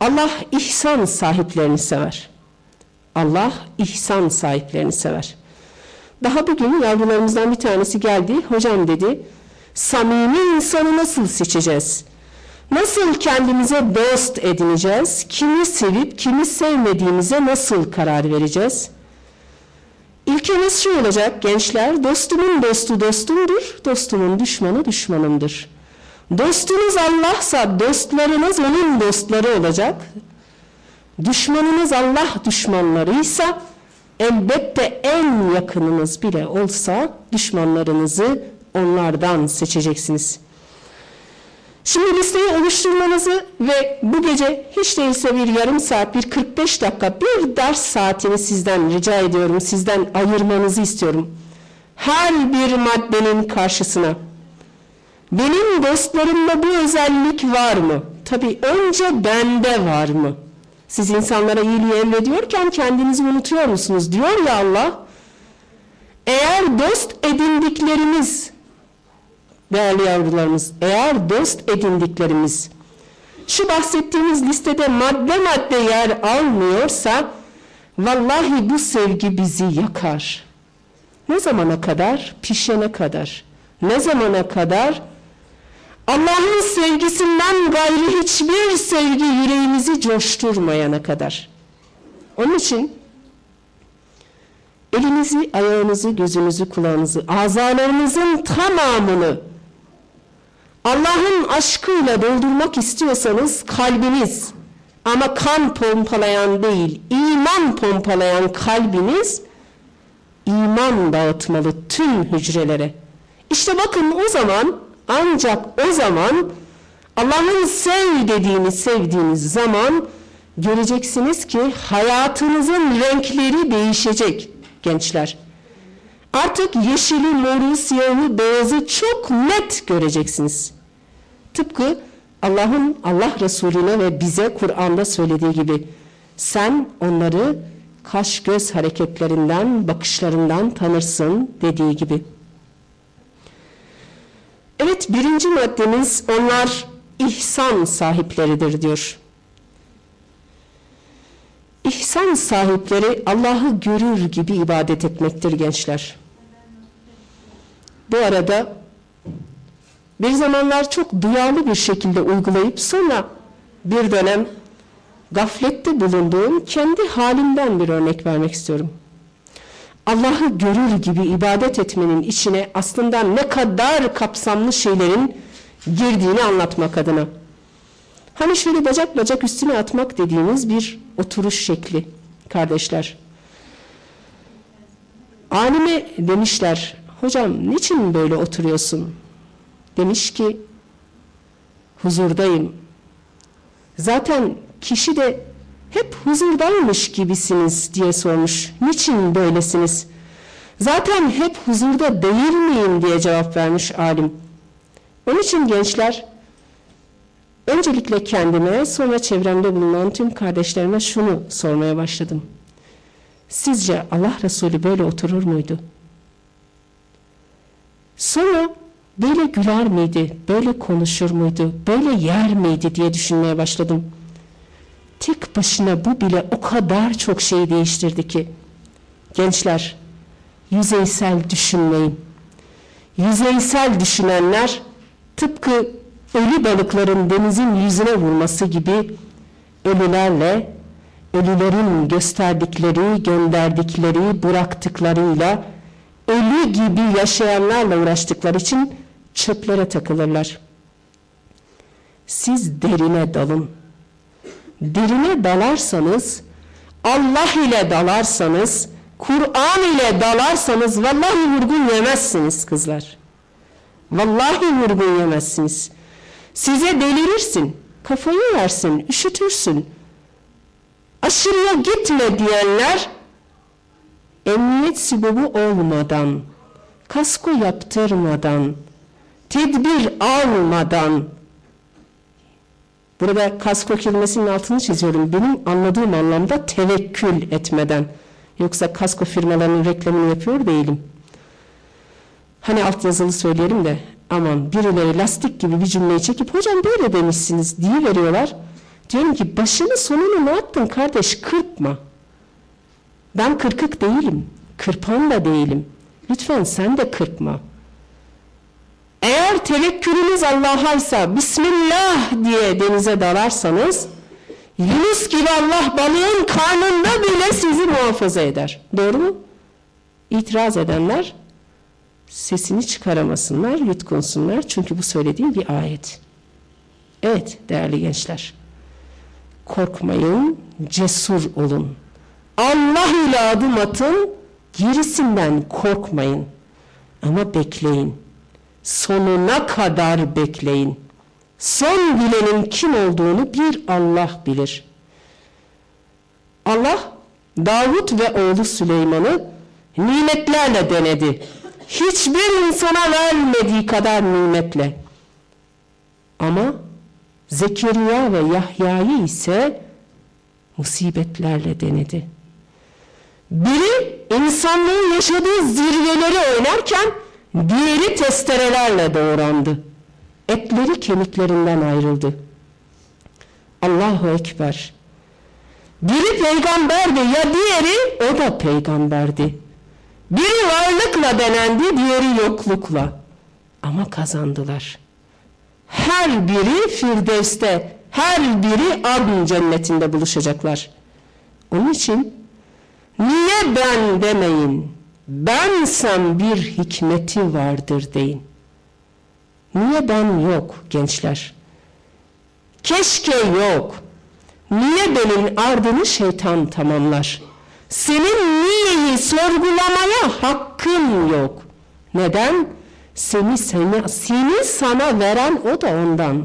Allah ihsan sahiplerini sever. Allah ihsan sahiplerini sever. Daha bugün yavrularımızdan bir tanesi geldi. Hocam dedi, samimi insanı nasıl seçeceğiz? Nasıl kendimize dost edineceğiz? Kimi sevip kimi sevmediğimize nasıl karar vereceğiz? İlkemiz şu olacak gençler, dostumun dostu dostumdur, dostumun düşmanı düşmanımdır. Dostunuz Allah'sa dostlarınız onun dostları olacak. Düşmanınız Allah düşmanlarıysa elbette en yakınınız bile olsa düşmanlarınızı onlardan seçeceksiniz. Şimdi listeyi oluşturmanızı ve bu gece hiç değilse bir yarım saat, bir 45 dakika, bir ders saatini sizden rica ediyorum, sizden ayırmanızı istiyorum. Her bir maddenin karşısına. Benim dostlarımda bu özellik var mı? Tabii önce bende var mı? Siz insanlara iyiliği emrediyorken kendinizi unutuyor musunuz? Diyor ya Allah. Eğer dost edindiklerimiz, değerli yavrularımız, eğer dost edindiklerimiz şu bahsettiğimiz listede madde madde yer almıyorsa vallahi bu sevgi bizi yakar. Ne zamana kadar? Pişene kadar. Ne zamana kadar? Allah'ın sevgisinden gayri hiçbir sevgi yüreğimizi coşturmayana kadar. Onun için elinizi, ayağınızı, gözünüzü, kulağınızı, azalarınızın tamamını Allah'ın aşkıyla doldurmak istiyorsanız kalbiniz ama kan pompalayan değil, iman pompalayan kalbiniz iman dağıtmalı tüm hücrelere. İşte bakın o zaman ancak o zaman Allah'ın sev dediğini sevdiğiniz zaman göreceksiniz ki hayatınızın renkleri değişecek gençler. Artık yeşili, moru, siyahı, beyazı çok net göreceksiniz. Tıpkı Allah'ın Allah Resulüne ve bize Kur'an'da söylediği gibi sen onları kaş göz hareketlerinden, bakışlarından tanırsın dediği gibi. Evet birinci maddemiz onlar ihsan sahipleridir diyor. İhsan sahipleri Allah'ı görür gibi ibadet etmektir gençler. Bu arada bir zamanlar çok duyarlı bir şekilde uygulayıp sonra bir dönem gaflette bulunduğum kendi halimden bir örnek vermek istiyorum. Allah'ı görür gibi ibadet etmenin içine aslında ne kadar kapsamlı şeylerin girdiğini anlatmak adına. Hani şöyle bacak bacak üstüne atmak dediğimiz bir oturuş şekli kardeşler. Alime demişler, hocam niçin böyle oturuyorsun? Demiş ki, huzurdayım. Zaten kişi de hep huzurdaymış gibisiniz diye sormuş. Niçin böylesiniz? Zaten hep huzurda değil miyim diye cevap vermiş alim. Onun için gençler, öncelikle kendime sonra çevremde bulunan tüm kardeşlerime şunu sormaya başladım. Sizce Allah Resulü böyle oturur muydu? Sonra böyle güler miydi, böyle konuşur muydu, böyle yer miydi diye düşünmeye başladım. Tek başına bu bile o kadar çok şey değiştirdi ki. Gençler, yüzeysel düşünmeyin. Yüzeysel düşünenler tıpkı ölü balıkların denizin yüzüne vurması gibi ölülerle, ölülerin gösterdikleri, gönderdikleri, bıraktıklarıyla ölü gibi yaşayanlarla uğraştıkları için çöplere takılırlar. Siz derine dalın. Derine dalarsanız, Allah ile dalarsanız, Kur'an ile dalarsanız vallahi vurgun yemezsiniz kızlar. Vallahi vurgun yemezsiniz. Size delirirsin, kafayı yersin, üşütürsün. Aşırıya gitme diyenler emniyet sibobu olmadan, kasko yaptırmadan, tedbir almadan, burada kasko kelimesinin altını çiziyorum, benim anladığım anlamda tevekkül etmeden, yoksa kasko firmalarının reklamını yapıyor değilim. Hani alt yazılı söyleyelim de, aman birileri lastik gibi bir cümleyi çekip, hocam böyle demişsiniz diye veriyorlar, Diyorum ki başını sonunu ne yaptın kardeş kırpma. Ben kırkık değilim. Kırpan da değilim. Lütfen sen de kırpma. Tevekkülünüz Allah'aysa Bismillah diye denize dalarsanız Yunus gibi Allah balığın karnında bile sizi muhafaza eder. Doğru mu? İtiraz edenler sesini çıkaramasınlar, yutkunsunlar. Çünkü bu söylediğim bir ayet. Evet değerli gençler. Korkmayın, cesur olun. Allah ile adım atın, gerisinden korkmayın. Ama bekleyin. Sonuna kadar bekleyin. Son bilenin kim olduğunu bir Allah bilir. Allah Davut ve oğlu Süleyman'ı nimetlerle denedi. Hiçbir insana vermediği kadar nimetle. Ama Zekeriya ve Yahya'yı ise musibetlerle denedi. Biri insanlığın yaşadığı zirveleri oynarken diğeri testerelerle doğrandı. Etleri kemiklerinden ayrıldı. Allahu Ekber. Biri peygamberdi ya diğeri o da peygamberdi. Biri varlıkla denendi, diğeri yoklukla. Ama kazandılar. Her biri Firdevs'te, her biri Adn cennetinde buluşacaklar. Onun için niye ben demeyin, bensem bir hikmeti vardır deyin. Niye ben yok gençler? Keşke yok. Niye benim ardını şeytan tamamlar? Senin niyeyi sorgulamaya hakkın yok. Neden? Seni, seni, seni sana veren o da ondan.